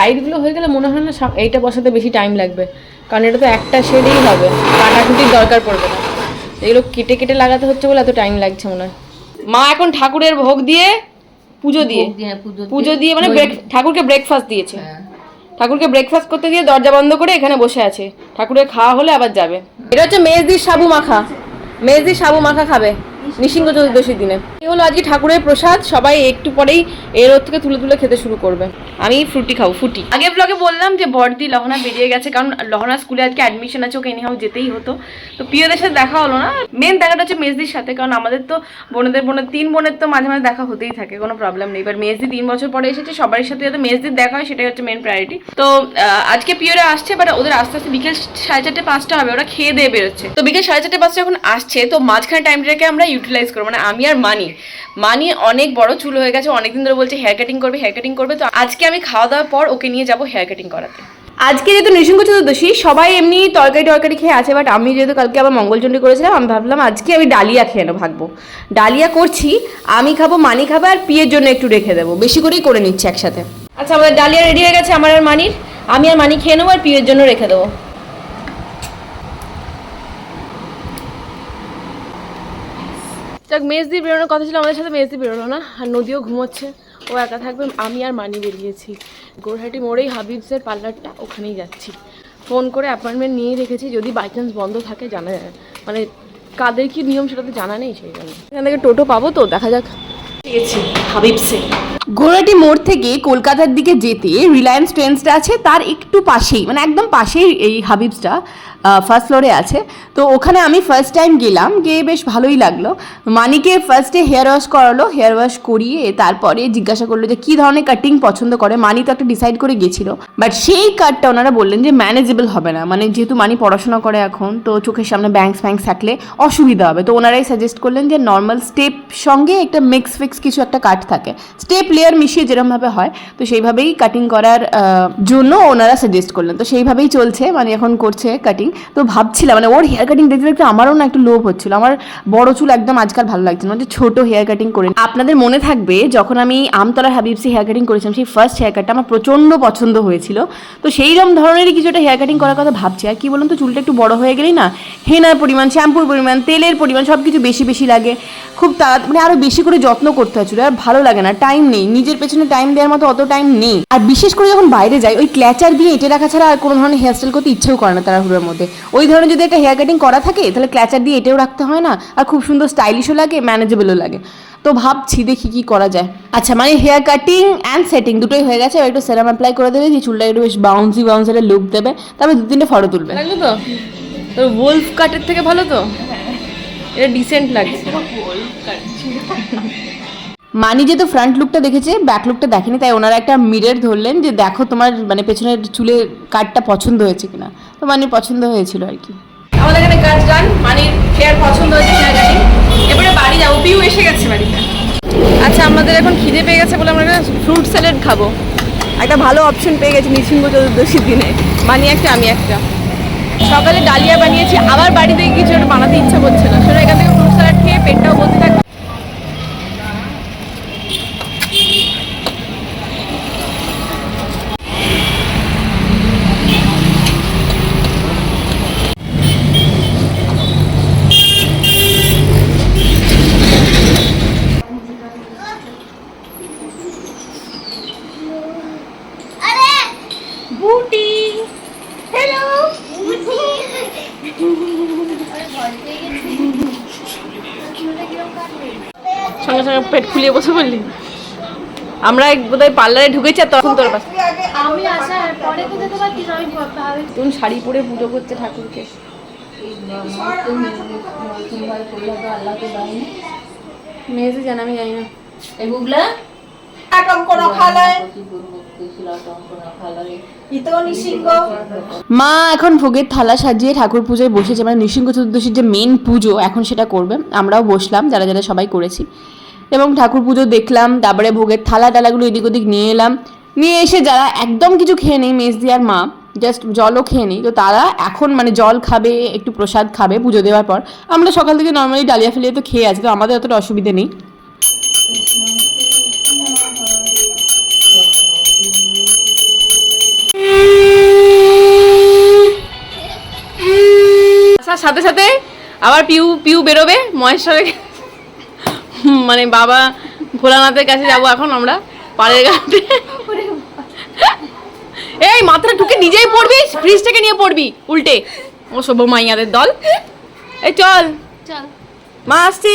সাইডগুলো হয়ে গেলে মনে হয় না এইটা বসাতে বেশি টাইম লাগবে। কারণ এটা তো একটা শেডেই হবে। কাটাকুটির দরকার পড়বে না। এগুলো কেটে কেটে লাগাতে হচ্ছে বলে এত টাইম লাগছে মনে হয়। মা এখন ঠাকুরের ভোগ দিয়ে পুজো দিয়ে। পুজো দিয়ে। মানে ঠাকুরকে ব্রেকফাস্ট দিয়েছে। হ্যাঁ। ঠাকুরকে ব্রেকফাস্ট করতে দিয়ে দরজা বন্ধ করে এখানে বসে আছে। ঠাকুরের খাওয়া হলে আবার যাবে। এটা হচ্ছে মেজদির সাবু মাখা। মেজদির সাবু মাখা খাবে নিসিংহ চতুর্দশীর দিনে। হলো আজকে ঠাকুরের প্রসাদ সবাই একটু পরেই এর ওর থেকে তুলে তুলে খেতে শুরু করবে। আমি ফ্রুটি খাব ফুটি। আগে ব্লগে বললাম যে বর্দি লহনা বেরিয়ে গেছে কারণ লহনা স্কুলে আজকে অ্যাডমিশন আছে ওকে এনিহাও যেতেই হতো। তো প্রিয়দের সাথে দেখা হলো না। মেন দেখাটা হচ্ছে মেজদির সাথে কারণ আমাদের তো বোনেদের বোনের তিন বোনের তো মাঝে মাঝে দেখা হতেই থাকে কোনো প্রবলেম নেই। এবার মেজদি তিন বছর পরে এসেছে সবার সাথে যাতে মেজদির দেখা হয় সেটাই হচ্ছে মেন প্রায়োরিটি তো আজকে পিওরা আসছে বাট ওদের আস্তে আস্তে বিকেল সাড়ে চারটে পাঁচটা হবে ওরা খেয়ে দিয়ে বেরোচ্ছে। তো বিকেল সাড়ে চারটে পাঁচটা যখন আসছে তো মাঝখানে টাইমটাকে আমরা ইউটিলাইজ করব মানে আমি আর মানি। মানি অনেক বড় চুল হয়ে গেছে, অনেকদিন ধরে বলছে হেয়ার কাটিং করবে হেয়ার কাটিং করবে, তো আজকে আমি খাওয়া দাওয়ার পর ওকে নিয়ে যাব হেয়ার কাটিং করাতে। আজকে যেহেতু নৃসিংহ চতুর্দশী, সবাই এমনি তরকারি টরকারি খেয়ে আছে বাট আমি যেহেতু কালকে আবার মঙ্গলচণ্ডী করেছিলাম, আমি ভাবলাম আজকে আমি ডালিয়া খেয়ে নেব, ভাগবো। ডালিয়া করছি, আমি খাব, মানি খাবে, আর পিয়ের জন্য একটু রেখে দেবো, বেশি করেই করে নিচ্ছি একসাথে। আচ্ছা আমাদের ডালিয়া রেডি হয়ে গেছে আমার আর মানির। আমি আর মানি খেয়ে নেব, আর পিয়ের জন্য রেখে দেবো। যাক, মেজদি বেরোনোর কথা ছিল, আমাদের সাথে মেজদি বেরোলো না। আর নদীও ঘুমোচ্ছে। ও একা থাকবে, আমি আর মানি বেরিয়েছি। গোরহাটি মোড়েই হাবিবসের পার্লারটা ওখানেই যাচ্ছি। ফোন করে অ্যাপয়েন্টমেন্ট নিয়ে রেখেছি, যদি বাই চান্স বন্ধ থাকে, জানা যায়। মানে কাদের কি নিয়ম সেটা তো জানা নেই সেই জন্য। এখান থেকে টোটো পাবো তো, দেখা যাক। হাবিবসে গোরাটি মোড় থেকে কলকাতার দিকে যেতে রিলায়েন্স ট্রেন্ডসটা আছে, তার একটু পাশেই মানে একদম পাশেই এই হাবিবসটা ফার্স্ট ফ্লোরে আছে। তো ওখানে আমি ফার্স্ট টাইম গেলাম, গিয়ে বেশ ভালোই লাগল। মানিকে ফার্স্টে হেয়ার ওয়াশ করালো হেয়ার ওয়াশ করিয়ে তারপরে জিজ্ঞাসা করল যে, কী ধরনের কাটিং পছন্দ করে? মানি তো একটা ডিসাইড করে গেছিল। বাট সেই কাটটা ওনারা বললেন যে ম্যানেজেবল হবে না। মানে যেহেতু মানি পড়াশোনা করে এখন, তো চোখের সামনে ব্যাঙ্কস ফ্যাঙ্কস থাকলে অসুবিধা হবে। তো ওনারাই সাজেস্ট করলেন যে নর্মাল স্টেপ সঙ্গে একটা মিক্স ফিক্স কিছু একটা কাট থাকে। স্টেপ লেয়ার মিশিয়ে যেরমভাবে হয়, তো সেইভাবেই কাটিং করার জন্য ওনারা সাজেস্ট করলেন। তো সেইভাবেই চলছে মানে এখন করছে কাটিং তো ভাবছিলাম মানে ওর হেয়ার কাটিং দেখতে দেখতে আমারও না একটু লোভ হচ্ছিল। আমার বড় চুল একদম আজকাল ভালো লাগছে না যে ছোট হেয়ার কাটিং করে। আপনাদের মনে থাকবে, যখন আমি আমতলার হাবিবসি হেয়ার কাটিং করেছিলাম, সেই ফার্স্ট হেয়ার কাটটা আমার প্রচণ্ড পছন্দ হয়েছিল। তো সেই রকম ধরনেরই কিছু একটা হেয়ার কাটিং করার কথা ভাবছি। আর কি বলুন তো, চুলটা একটু বড় হয়ে গেলেই না, হেনার পরিমাণ, শ্যাম্পুর পরিমাণ, তেলের পরিমাণ সব কিছু বেশি বেশি লাগে। খুব তাড়া মানে আরও বেশি করে যত্ন করতে হয় চুলে, আর ভালো লাগে না টাইম নেই। নিজের পেছনে টাইম দেওয়ার মতো অত টাইম নেই। আর বিশেষ করে যখন বাইরে যায় ওই ক্ল্যাচার দিয়ে এঁটে রাখা ছাড়া আর কোনো ধরনের হেয়ারস্টাইল করতে ইচ্ছেও করে না তাড়াহুড়োর মধ্যে। ওই ধরনের যদি একটা হেয়ার কাটিং করা থাকে তাহলে ক্ল্যাচার দিয়ে এঁটেও রাখতে হয় না আর খুব সুন্দর স্টাইলিশও লাগে ম্যানেজেবলও লাগে। তো ভাবছি দেখি কি করা যায়। আচ্ছা মানে হেয়ার কাটিং অ্যান্ড সেটিং দুটোই হয়ে গেছে। একটু সেরাম অ্যাপ্লাই করে দেবে যে চুলটা একটু বেশ বাউন্সি বাউন্সি লুক দেবে। তারপর দু তিনটে ফটো তুলবে। লাগল তো? তোর ওলফ কাটের থেকে ভালো তো? এটা ডিসেন্ট লাগছে। মানি যেহেতু ফ্রন্ট লুকটা দেখেছে ব্যাক লুকটা দেখেনি তাই ওনারা একটা মিরর ধরলেন যে দেখো তোমার মানে পেছনের চুলের কাটটা পছন্দ হয়েছে কিনা। তো মানির পছন্দ হয়েছিল আর কি। আমাদের এখানে কাজ ডান মানির হেয়ার পছন্দ হয়েছে হেয়ার কাটিং এবারে বাড়ি যাব পিউ এসে গেছে বাড়িতে। আচ্ছা আমাদের এখন খিদে পেয়ে গেছে বলে আমরা ফ্রুট স্যালাড খাব। একটা ভালো অপশন পেয়ে গেছি নৃসিংহ চতুর্দশীর দিনে। মানি একটা আমি একটা। সকালে ডালিয়া বানিয়েছি আবার বাড়িতে কিছু একটা বানাতে ইচ্ছা করছে না। সেটা এখান থেকে ফ্রুট স্যালাড খেয়ে পেটটাও বলতে থাকবে বুটি হ্যালো সঙ্গে সঙ্গে পেট খুলিয়ে বসে বললি। আমরা এক বোধহয় পার্লারে ঢুকেছি আর তখন তোর পাশে আমি আসার পরে তো যেতে পারতিস আমি ভাবে তুমি শাড়ি পরে পুজো করছে ঠাকুরকে। মেয়েছে জান আমি জানি না। মা এখন ভোগের থালা সাজিয়ে ঠাকুর পুজোয় বসেছে। মানে নৃসিংহ চতুর্দশীর যে মেন পুজো এখন সেটা করবে। আমরাও বসলাম যারা যারা সবাই করেছি। এবং ঠাকুর পুজো দেখলাম, তারপরে ভোগের থালা টালাগুলো এদিক ওদিক নিয়ে এলাম। নিয়ে এসে যারা একদম কিছু খেয়ে নেই, মেজদি আর মা জাস্ট জলও খেয়ে নিই, তো তারা এখন মানে জল খাবে, একটু প্রসাদ খাবে পুজো দেওয়ার পর। আমরা সকাল থেকে নর্মালি ডালিয়া ফেলিয়ে তো খেয়ে আছি, তো আমাদের অতটা অসুবিধে নেই। আসার সাথে সাথে আবার পিউ পিউ বেরোবে মহেশ্বরে মানে বাবা ভোলানাথের কাছে যাব এখন আমরা পাড়ের ঘাটে এই মাথাটা ঢুকে নিজেই পড়বি ফ্রিজ থেকে নিয়ে পড়বি উল্টে। ও সভ্য মাইয়াদের দল। এই চল। চল। মা আসছি।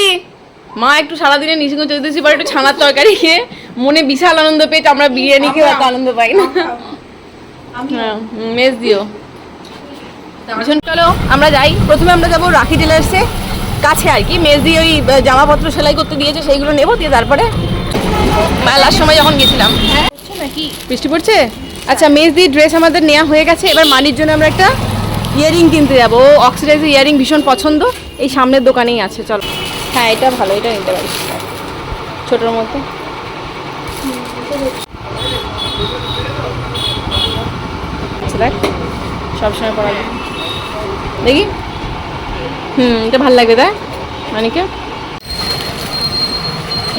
মা একটু সারাদিনে নিশিঙ্গ চৌধুরী পরে একটু ছানার তরকারি খেয়ে মনে বিশাল আনন্দ পেয়েছে আমরা বিরিয়ানি খেয়ে এত আনন্দ পাই না। হ্যাঁ মেজ দিও। ভীষণ চলো আমরা যাই। প্রথমে আমরা যাব রাখি টেলার্সে। কাছে আর কি। মেজ ওই জামাপত্র সেলাই করতে দিয়েছে সেইগুলো নেব দিয়ে তারপরে মেলার সময় যখন গেছিলাম। বৃষ্টি পড়ছে? আচ্ছা মেজদি ড্রেস আমাদের নেওয়া হয়ে গেছে। এবার মানির জন্য আমরা একটা ইয়ারিং কিনতে যাব। অক্সিডাইজের ইয়ারিং ভীষণ পছন্দ। এই সামনের দোকানেই আছে চলো। হ্যাঁ এটা ভালো এটা নিতে পারিস। ছোটোর মধ্যে। আচ্ছা দেখ। সবসময় যায়। দেখি। হুম এটা ভালো লাগবে দেখ মানিকে?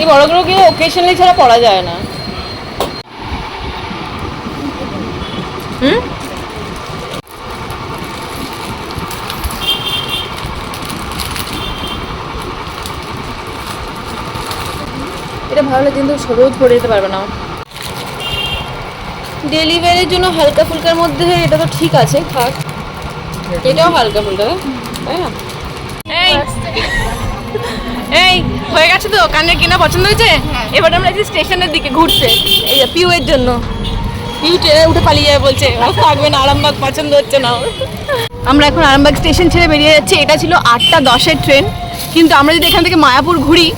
এই বড়গুলো বড়গুলোকে ওকেশনালি ছাড়া পরা যায় না? হুম? এটা ভালো লাগে কিন্তু রোজ পরে যেতে পারবে না। ডেলিভারির জন্য হালকা ফুলকার মধ্যে এটা তো ঠিক আছে থাক। এটাও হালকা ফুলকা তাই না? এই এই হয়ে গেছে তো? কানের কেনা পছন্দ হয়েছে? এবার আমরা যে স্টেশনের দিকে ঘুরতে এই যে পিউ এর জন্য। পিউ ট্রেনে উঠে পালিয়ে যাবে বলছে ও থাকবে না আরামবাগ পছন্দ হচ্ছে না। আমরা এখন আরামবাগ স্টেশন ছেড়ে বেরিয়ে যাচ্ছি। এটা ছিল আটটা দশের ট্রেন। কিন্তু আমরা যদি এখান থেকে মায়াপুর ঘুরি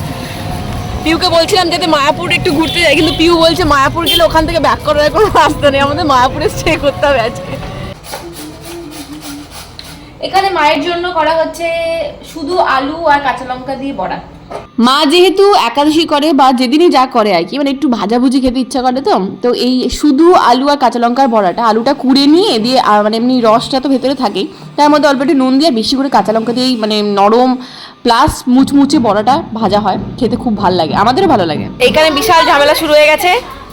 পিউকে বলছিলাম যাতে মায়াপুর একটু ঘুরতে যাই কিন্তু পিউ বলছে মায়াপুর গেলে ওখান থেকে ব্যাক করার কোনো রাস্তা নেই। আমাদের মায়াপুরে স্টে করতে হবে আজকে। এখানে মায়ের জন্য করা হচ্ছে শুধু আলু আর কাঁচা লঙ্কা দিয়ে বড়া। মা যেহেতু একাদশী করে বা যেদিনই যা করে আর কি মানে একটু ভাজাভুজি খেতে ইচ্ছা করে তো তো এই শুধু আলু আর কাঁচা লঙ্কার বড়াটা আলুটা কুড়ে নিয়ে দিয়ে আর মানে এমনি রসটা তো ভেতরে থাকেই তার মধ্যে অল্প একটু নুন দিয়ে বেশি করে কাঁচা লঙ্কা দিয়েই মানে নরম প্লাস মুচমুচে বড়াটা ভাজা হয় খেতে খুব ভালো লাগে আমাদেরও ভালো লাগে। এইখানে বিশাল ঝামেলা শুরু হয়ে গেছে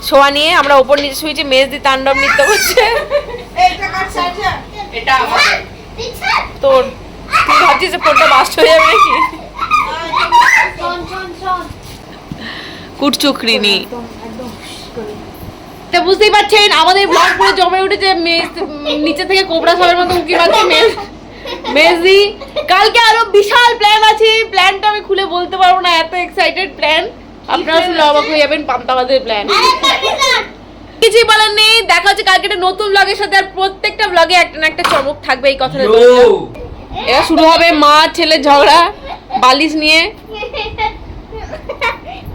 শোয়া নিয়ে আমরা ওপর নিচে শুয়েছি মেজ দি তাণ্ডব নৃত্য করছে। এটা আমাদের। তোর, তুই ভাবছিস যে ফোনটা বাস্ট হয়ে যাবে নাকি? শোন শোন শোন কুটচুকরিনি তা বুঝতেই পারছেন, আমাদের ব্লগ পুরো জমে উঠেছে নিচে থেকে কোবরা সবের মতো উঁকি মারছে মেজ মেজি। কালকে আরও বিশাল প্ল্যান আছে প্ল্যানটা আমি খুলে বলতে পারব না, এত এক্সাইটেড প্ল্যান আপনারা শুনলে অবাক হয়ে যাবেন পান্তাবাদের প্ল্যান বলার নেই। দেখা হচ্ছে কালকে একটা নতুন ব্লগের সাথে আর প্রত্যেকটা ব্লগে একটা না একটা চমক থাকবে এই কথাটা। এবার শুরু হবে মা ছেলের ঝগড়া বালিশ নিয়ে।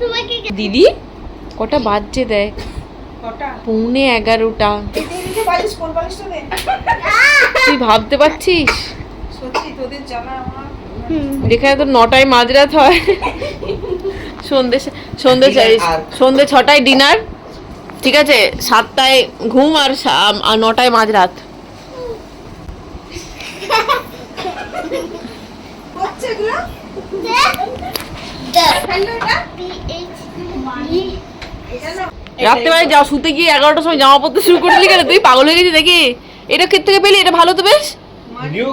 তোমাকে দিদি কটা বাজছে দেখ। পৌনে এগারোটা। তুই ভাবতে পারছিস? যেখানে তো নটায় মাঝরাত হয়। সন্ধে সন্ধে সন্ধে ছটায় ডিনার। ঠিক আছে সাতটায় ঘুম আর নটায় মাঝরাত। রাত্রেবেলায় যাও শুতে গিয়ে এগারোটার সময় জামা পড়তে শুরু করলি কেন? তুই পাগল হয়ে গেছিস দেখি এটা ক্ষেত থেকে পেলি এটা ভালো তো বেশ?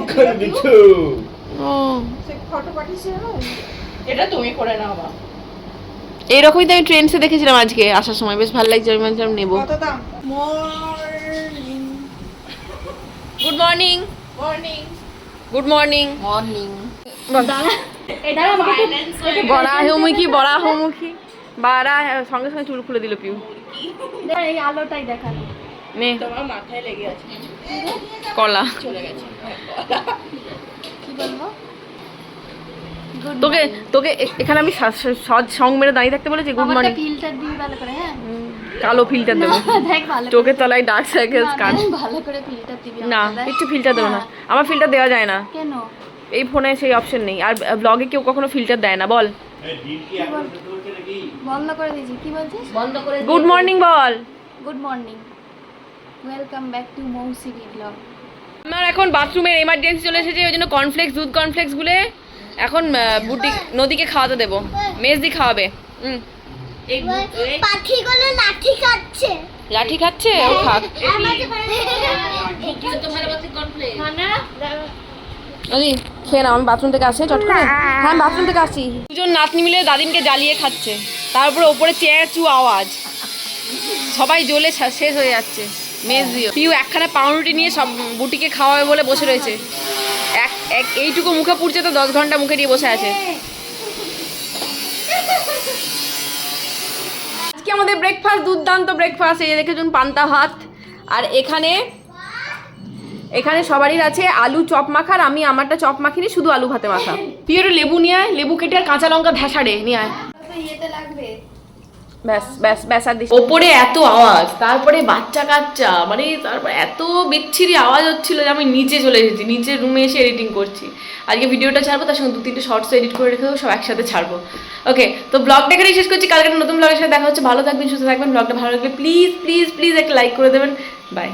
করে এটা তুমি করে নাও বা এইরকমই তো আমি ট্রেন্ডসে দেখেছিলাম আজকে আসার সময়। বেশ ভালো লাগছে আমি ভাবছিলাম নেব। Good morning morning good morning morning বড়া হমুখী বড়া হমুখী বাড়া সঙ্গে সঙ্গে চুল খুলে দিল পিউ। এই আলোটাই দেখানো নে। তোমার মাথায় লেগে আছে। কলা। কি বলব? তোকে তোকে এখানে আমি সজ সং মেরে দাঁড়িয়ে থাকতে বলেছি গুড মর্নিং। ফিল্টার দিবি ভালো করে হ্যাঁ? কালো ফিল্টার দেবো। চোখের তলায় ডার্ক সার্কেলস না, কাজ ভালো করে ফিল্টার দিবি না একটু ফিল্টার দেবো না। আমার ফিল্টার দেওয়া যায় না। কেন? এই ফোনে সেই অপশন নেই। আর ব্লগে কেউ কখনো ফিল্টার দেয় না বল। বন্ধ করে দিয়েছি। কি বলছিস? বন্ধ করে good morning ball. Good morning welcome back to blog আমার এখন বাথরুমের এমার্জেন্সি চলে এসেছে ওই জন্য কর্নফ্লেক্স দুধ কর্নফ্লেক্স গুলে এখন বুটি নদীকে খাওয়াতে দেবো। মেজদি খাওয়াবে। হুম পাখিগুলো লাঠি খাচ্ছে লাঠি খাচ্ছে? ও খাক। আরে খেয়ে নাও আমি বাথরুম থেকে আসি চট করে। হ্যাঁ বাথরুম থেকে আসি। দুজন নাতনি মিলে দাদিনকে জ্বালিয়ে খাচ্ছে। তারপরে ওপরে চেয়ার চু আওয়াজ। সবাই জ্বলে শেষ হয়ে যাচ্ছে। মেজ দিও পিউ একখানা পাউরুটি নিয়ে সব বুটিকে খাওয়াবে বলে বসে রয়েছে। এক এইটুকু মুখে পুড়ছে তো দশ ঘণ্টা মুখে দিয়ে বসে আছে। আজকে আমাদের ব্রেকফাস্ট দুর্দান্ত ব্রেকফাস্ট এই দেখেছুন পান্তা ভাত। আর এখানে এখানে সবারই আছে আলু চপ মাখার আমি আমারটা চপ মাখিনি, শুধু আলু ভাতে মাখা। তুই একটু লেবু নিয়ে লেবু কেটে আর কাঁচা লঙ্কা ভেসাড়ে নিয়ে আয়। লাগবে। ব্যাস ব্যাস ব্যাস, আর ওপরে এত আওয়াজ, তারপরে বাচ্চা কাচ্চা মানে তারপরে এত বিচ্ছিরি আওয়াজ হচ্ছিল যে আমি নিচে চলে এসেছি নিচে রুমে এসে এডিটিং করছি। আজকে ভিডিওটা ছাড়বো, তার সঙ্গে দু তিনটে শর্টস এডিট করে রেখে সব একসাথে ছাড়বো। ওকে তো ব্লগটা এখানে শেষ করছি, কালকে নতুন ব্লগের সাথে দেখা হচ্ছে, ভালো থাকবেন, সুস্থ থাকবেন ব্লগটা ভালো লাগবে প্লিজ প্লিজ প্লিজ একটা লাইক করে দেবেন। বাই